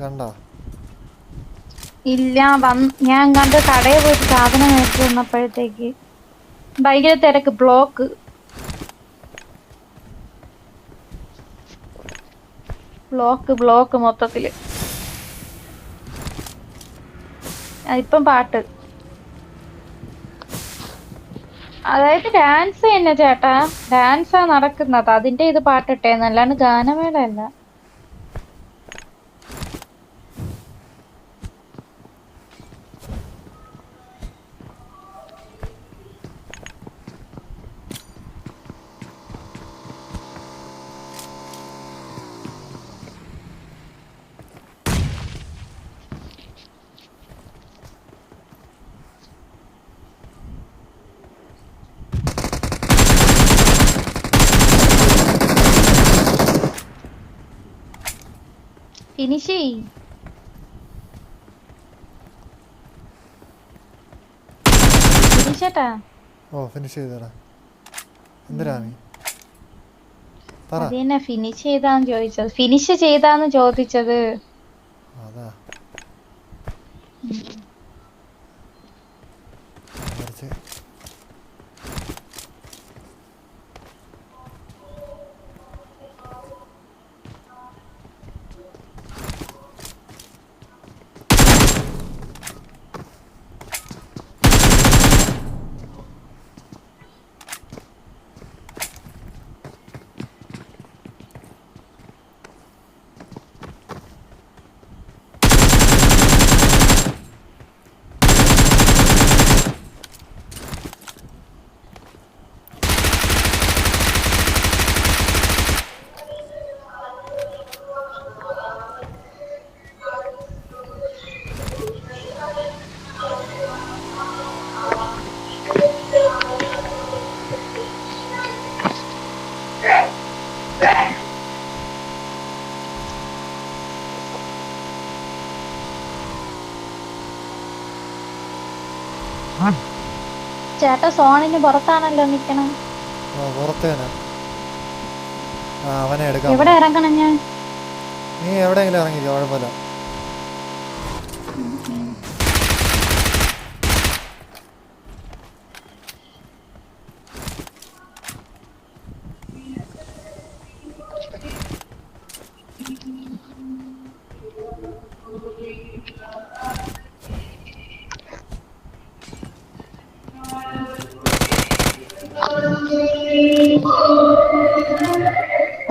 കണ്ടാ? ഇല്ല ഞാൻ കണ്ട് കടയിൽ പോയിട്ട് സാധനം മേടിച്ചു വന്നപ്പോഴത്തേക്ക് ഭയങ്കര തിരക്ക് ബ്ലോക്ക് ബ്ലോക്ക് ബ്ലോക്ക് മൊത്തത്തിൽ. ഇപ്പം പാട്ട്. അതായത് ഡാൻസ് തന്നെ ചേട്ടാ. ഡാൻസാ നടക്കുന്നത്. അതിന്റെ ഇത് പാട്ടിട്ടേന്ന് അല്ലാണ്ട് ഗാനമേള അല്ല ഫിനിഷ് ചെയ്. ഓ ഫിനിഷ് ചെയ്തടാ. എന്തിനാ നീ? ഫിനിഷ് ചെയ്താന്ന് ചോദിച്ചത്? ഫിനിഷ് ചെയ്താന്ന് ചോദിച്ചത് അതാ കുറച്ച് ചേട്ടാ സോണിന് പുറത്താണല്ലോ നിക്കണം. പുറത്തേനാ അവനെ എടുക്കാം. എവിടെ ഇറങ്ങണം ഞാൻ? നീ എവിടെയെങ്കിലും ഇറങ്ങിക്കോ കുഴപ്പമില്ല.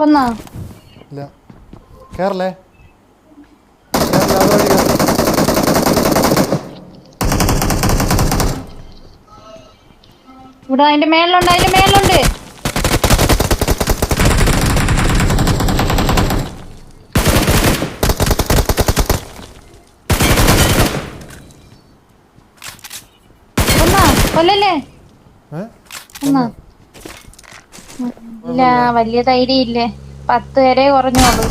ഒന്നോ ഇല്ല. കേറല്ലേ. ഇവിടെ അതിന്റെ മേലുണ്ട് അതിന്റെ മേലുണ്ട് കൊല്ലല്ലേ? ഒന്നോ ഇല്ല വലിയ ധൈര്യം ഇല്ലേ. പത്ത് വരെ കുറഞ്ഞോളൂ.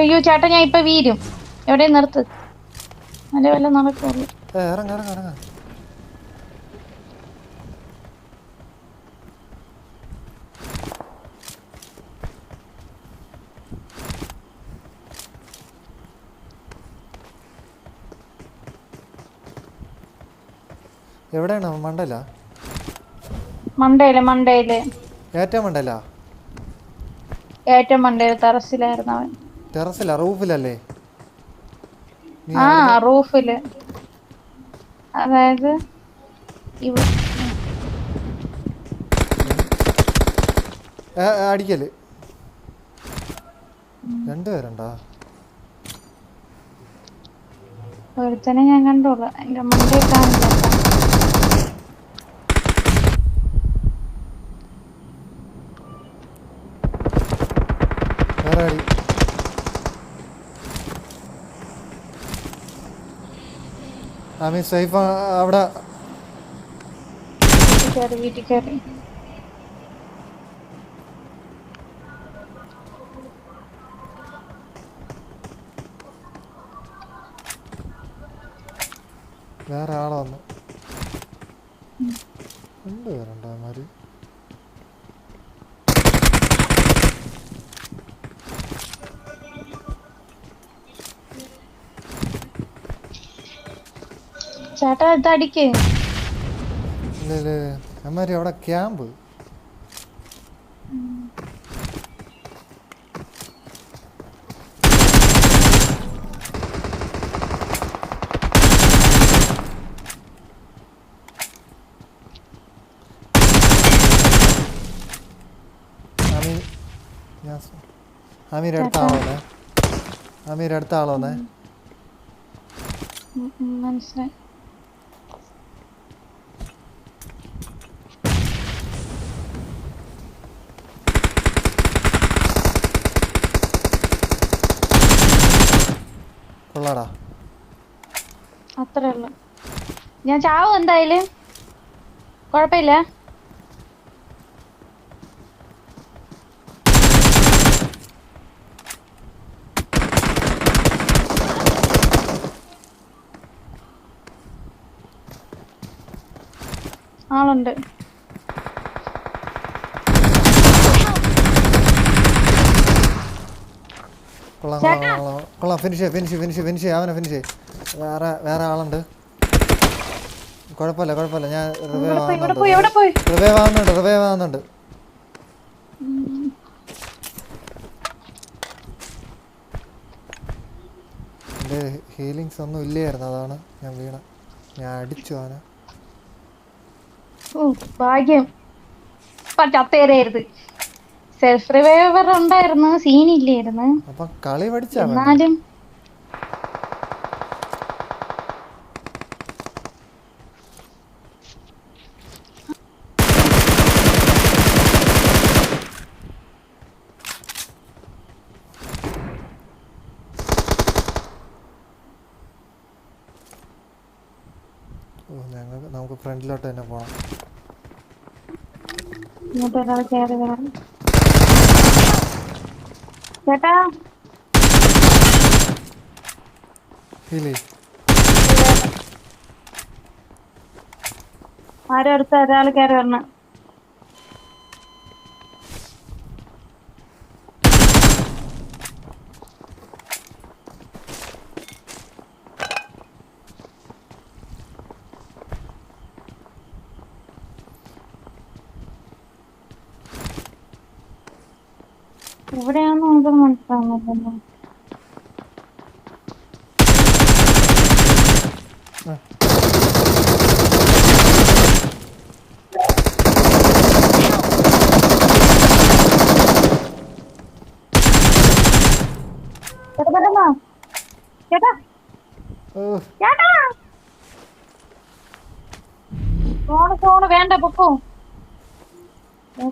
അയ്യോ ചേട്ടാ ഞാൻ ഇപ്പൊ വീരും എവിടെ നിർത്ത്? നല്ല വല്ല നടക്കുള്ളൂ എവിടെയാണ്? മണ്ടല? മണ്ടയിൽ മണ്ടയിൽ ഏറ്റവും മണ്ടല? ഏറ്റവും മണ്ടയിൽ ടെറസിലായിരുന്നു അവൻ. ടെറസിലാ? റൂഫിലല്ലേ? ആ റൂഫിൽ. അതായത് അടിക്കൽ. രണ്ടുപേരുണ്ടോ? ഒരുത്തനെ ഞാൻ കണ്ടോളാം. എന്റെ മണ്ടയിൽ കാണില്ല വേറെ അടി ആമി സേഫ് അവിടെ. വീട്ടിൽ കയറി വീട്ടിൽ വേറെ ആളെ വന്നു. രണ്ടുപേരുണ്ടോ അവന്മാര്. ചേട്ടാ ഇത് അടിക്ക്. ഇല്ല ഇല്ല അമ്മമാര് അവിടെ ക്യാമ്പ്. അമീർ അടുത്ത ആളോന്നെ അമീർ അടുത്ത ആളോന്നെ മനസ്സിലായി കൊള്ളാടാ അത്രേ ഉള്ളു ഞാൻ ചാവും എന്തായാലും? കുഴപ്പമില്ല ആളുണ്ട്. കൊള്ളാം കൊള്ളാം കൊള്ളാം, കൊള്ളാം കൊള്ളാം ഫിനിഷ് ഫിനിഷ് ഫിനിഷ് ഫിനിഷ് അവനെ ഫിനിഷ് വേറെ വേറെ ആളുണ്ട്. കുഴപ്പമില്ല കുഴപ്പമില്ല. ഞാൻ റിവൈവ് ഇങ്ങോട്ട് പോയി ഇവിടെ ആവുന്നുണ്ട് പോയി. റിവൈവ് ആവുന്നുണ്ട് റിവൈവ് ആവുന്നുണ്ട് എന്റെ ഹീലിങ്സ് ഒന്നും ഇല്ലായിരുന്നു. അതാണ് ഞാൻ വീണ. ഞാൻ അടിച്ചു ആന ഓ ഭാഗ്യം. ചത്തേരായിരുന്നു. സെൽഫ് റിവൈവർ ഉണ്ടായിരുന്നു സീനില്ലായിരുന്നു അപ്പൊ കളി പഠിച്ചാ. എന്നാലും ഓ ഞങ്ങൾക്ക് നമുക്ക് ഫ്രണ്ടിലോട്ട് തന്നെ പോകണം ചേട്ടാ? ഹീലി ആരും അടുത്ത ഒരാൾ കയറി വരണം? എവിടെയാണെന്ന് നമുക്ക് മനസ്സിലാവുന്നില്ലല്ലോ. ചേട്ടാ ചേട്ടാ ഫോണ് ഫോണ് വേണ്ട പൊക്കോ. ഞാൻ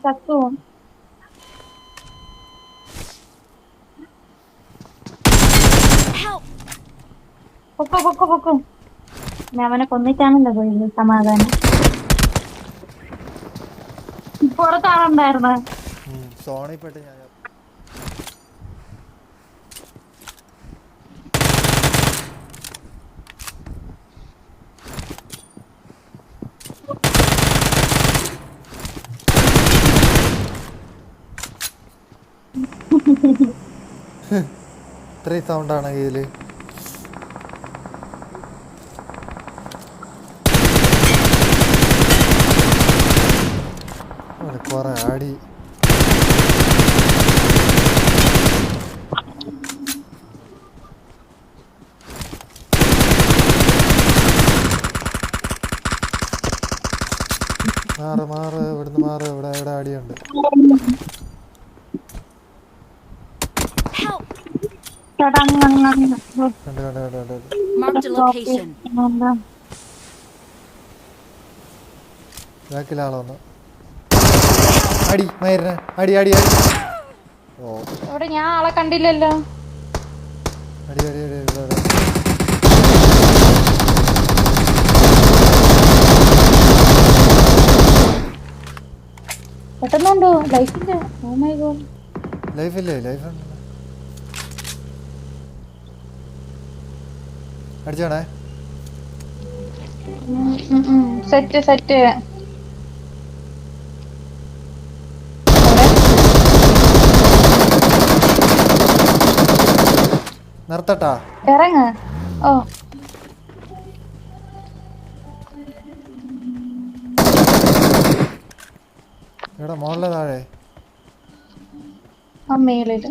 പൊക്കോ പൊക്കോ പൊക്കോ. ഞാൻ അവനെ കൊന്നിട്ടാണല്ലോ പോയത് സമാധാനം. പുറത്താണുണ്ടായിരുന്നു ഉം, സോണിൽ പെട്ട് ഞാൻ ഇത്രയും സൗണ്ടാണ് ഇതിൽ? കുറെ ആടി. മാറ് മാറ് ഇവിടുന്ന് മാറ്. ഇവിടെ ഇവിടെ അടിയുണ്ട് കണ്ട്? ബാക്കിലാളൊന്ന്. അടി മയറിനെ അടി അടി അടി. ഓ. ഇവിടെ ഞാൻ ആളെ കണ്ടില്ലല്ലോ. അടി അടി അടി. പെട്ടെന്നുണ്ടോ? ലൈഫില്ല ഓ മൈ ഗോഡ് ലൈഫില്ലേ ലൈഫ് ഉണ്ട്? അടിച്ചോണേ. സെറ്റ് സെറ്റ് നിർത്തട്ടാ. ഇറങ്ങ. ഓ. എടാ മോളിലെ താഴെ. ആ മേളിൽ.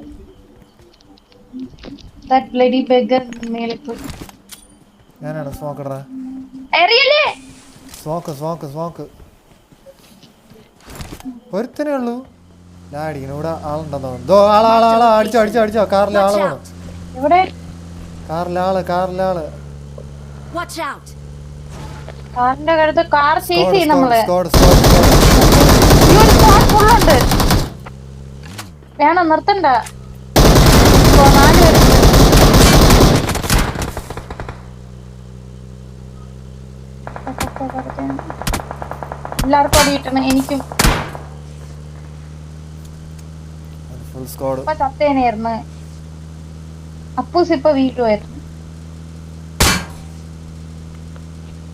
ദാറ്റ് ബ്ലഡി ബെഗർ മേളിൽ പോയി ഞാനാണ് സ്മോക്ക് ഇടറ എറിയല്ലേ? സ്മോക്ക് സ്മോക്ക് സ്മോക്ക് ഒരുത്തനേ ഉള്ളൂ. ഞാൻ അടിക്കണം ഇവിടെ ആളുണ്ടെന്ന് തോന്നുന്നു. അടിച്ചോ അടിച്ചോ അടിച്ചോ. കാറിൽ ആളാണോ എവിടെ കാറിലാൾ ആൾ കാറിലെ ആൾ Watch out! കാറിന്റെ കടുത്ത് കാർ ചേസ് ചെയ്യും നമ്മൾ. ഫുള്ളുണ്ട് വേണം നിർത്തണ്ട. നാല് പേരുണ്ട് എല്ലാവർക്കും അടിയിട്ടണം എനിക്കും. ചത്തേനായിരുന്നു അപ്പൂസ് ഇപ്പൊ വീട്ടിൽ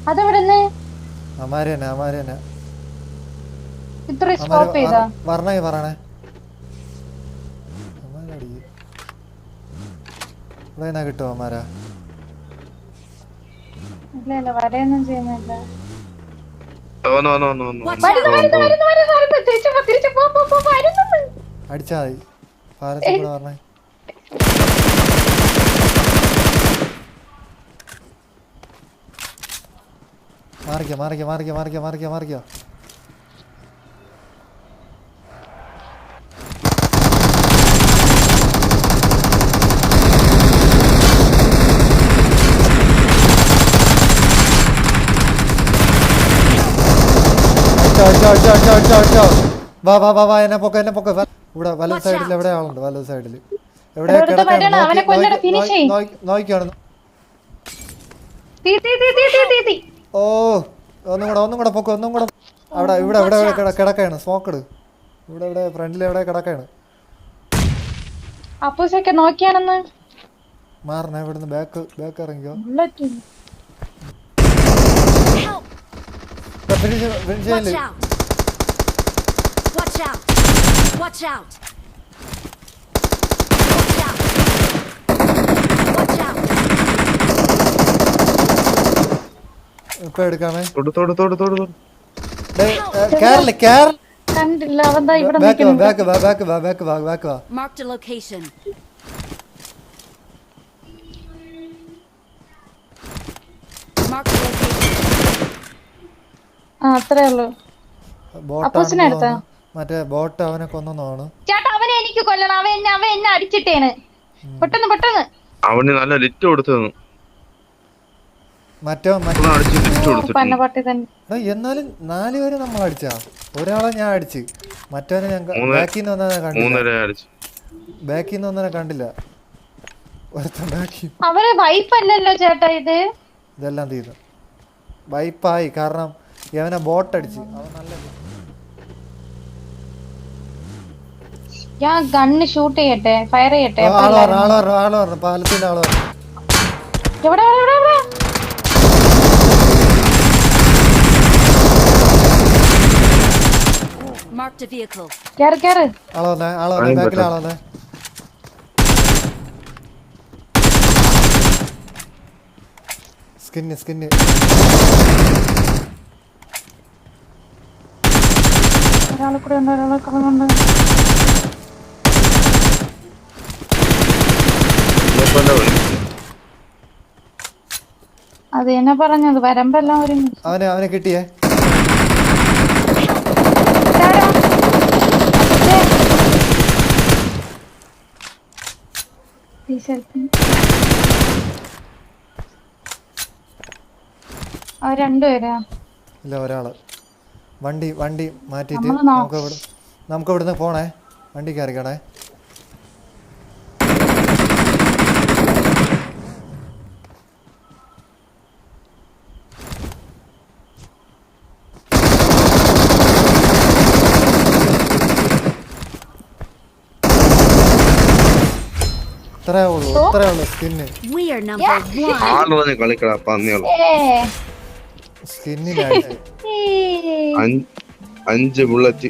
അതെവിടുന്ന്? അമാര് തന്നെ അമാര് തന്നെ ഇത്ര സ്റ്റോപ്പ് ചെയ്താ പറഞ്ഞേ പറയണേ ഇല്ല ഇല്ല വരെയൊന്നും ചെയ്യുന്നില്ല. വന്നു വന്നു വന്നു മാറിക്കോ മാറിക്കോ മാറിക്കോ മാറിക്കോ മാറിക്കോ മാറിക്കോ. അടിച്ചോ അടിച്ചോ അടിച്ചോ അടിച്ചോ അടിച്ചോ വാ വാ വാ വാ എന്നെ പൊക്ക എന്നെ പൊക്ക. ഇവിടെ വലത് സൈഡിൽ. എവിടെ ആളുണ്ട് വലത് സൈഡിൽ എവിടെ ചെയ്യ്. നോക്കിയാണ് ഓ ഒന്നും കൂടെ ഒന്നും കൂടെ പൊക്കോ ഒന്നും കൂടെ അവിടെ ഇവിടെ ഇവിടെ ഇവിടെ കിട- കിടക്കാണ് സ്മോക്കട് ഇവിടെ ഇവിടെ ഫ്രണ്ടിൽ എവിടെ കിടക്കാണ് അപ്പൂസൊക്കെ നോക്കിയാണെന്ന് മാറണേ ഇവിടുന്ന് ബാക്ക് ബാക്ക് ഇറങ്ങിക്കോ! ഫിനിഷ് ഫിനിഷ് Watch ചെയ്യൽ out! Watch out! Watch out! Watch out! Watch out! ഇപ്പൊ എടുക്കാമേ? തൊടു തൊടു തൊടു തൊടു തൊടു. കേരള കേരള കണ്ടില്ല അവന്താ ഇവിടെ ബാക്ക് വാ നിൽക്കുന്നു ബാക്ക് വാ ബാക്ക് വാ ബാക്ക് വാ ബാക്ക് വാ. Marked a location. Marked a location. ആ അത്രേ ഉള്ളൂ. അപ്പൂസിനെ എടുത്തോ? ബോട്ട് മറ്റേ ബോട്ട് അവനെ കൊന്നതാണ്. ചേട്ടാ അവനെ എനിക്ക് കൊല്ലണം. അവൻ എന്നെ അവൻ എന്നെ അടിച്ചിട്ടേന്. പെട്ടെന്ന് പെട്ടെന്ന്. അവന് നല്ല ലിറ്റ് കൊടുത്തു തന്നു മറ്റോ മറ്റേ അവൻ അടിച്ച് ലിറ്റ് പന്ന കൊടുത്തിട്ടുണ്ട് പട്ടി തന്നെ എടാ, എന്നാലും നാല് പേര് നമ്മൾ അടിച്ചാ. ഒരാളെ ഞാൻ അടിച്ച്. മറ്റവനെ ഞാൻ ബാക്കിൽ നിന്ന് കണ്ടില്ല. ബാക്കിൽ നിന്ന് വന്നാ കണ്ടില്ല. ചേട്ടാ ഇത്. ഇതെല്ലാം തീർന്നു. വൈപ്പായി കാരണം ഇവനെ ബോട്ട് അടിച്ച്. അവൻ നല്ല ഞാൻ ഗണ്ണ് ഷൂട്ട് ചെയ്യട്ടെ? ഫയർ ചെയ്യട്ടെ? ആൾ പറഞ്ഞു ആൾ പറഞ്ഞു ആൾ പാലത്തിന്റെ ആൾ പറഞ്ഞു എവിടെ എവിടെ എവിടെ? Marked a vehicle. കേറ് കേറ് ആൾ വന്നേ ആൾ വന്നേ ബാക്കിൽ. ആൾ വന്നേ സ്കിന്ന് സ്കിന്ന് ഒരാളെ കൂടെ ഉണ്ട് ഒരാളെ കൂടെ ഉണ്ട്. അത് എന്നെ പറഞ്ഞത് വരമ്പെല്ലാം ഒരു അവനെ അവനെ കിട്ടിയേ ഇതാരാ? ദേ. ഈ me. ആ രണ്ടുപേരാ? ഇല്ല ഒരാൾ. വണ്ടി വണ്ടി മാറ്റിയിട്ട് നമുക്ക് നമുക്ക് ഇവിടുന്ന് പോണേ. വണ്ടി കയറിക്കണേ. ഇത്രേ ഉള്ളൂ ഇത്രേ ഉള്ളൂ സ്കിന്ന് കളിക്കടാ അഞ്ച് ബുള്ളറ്റ്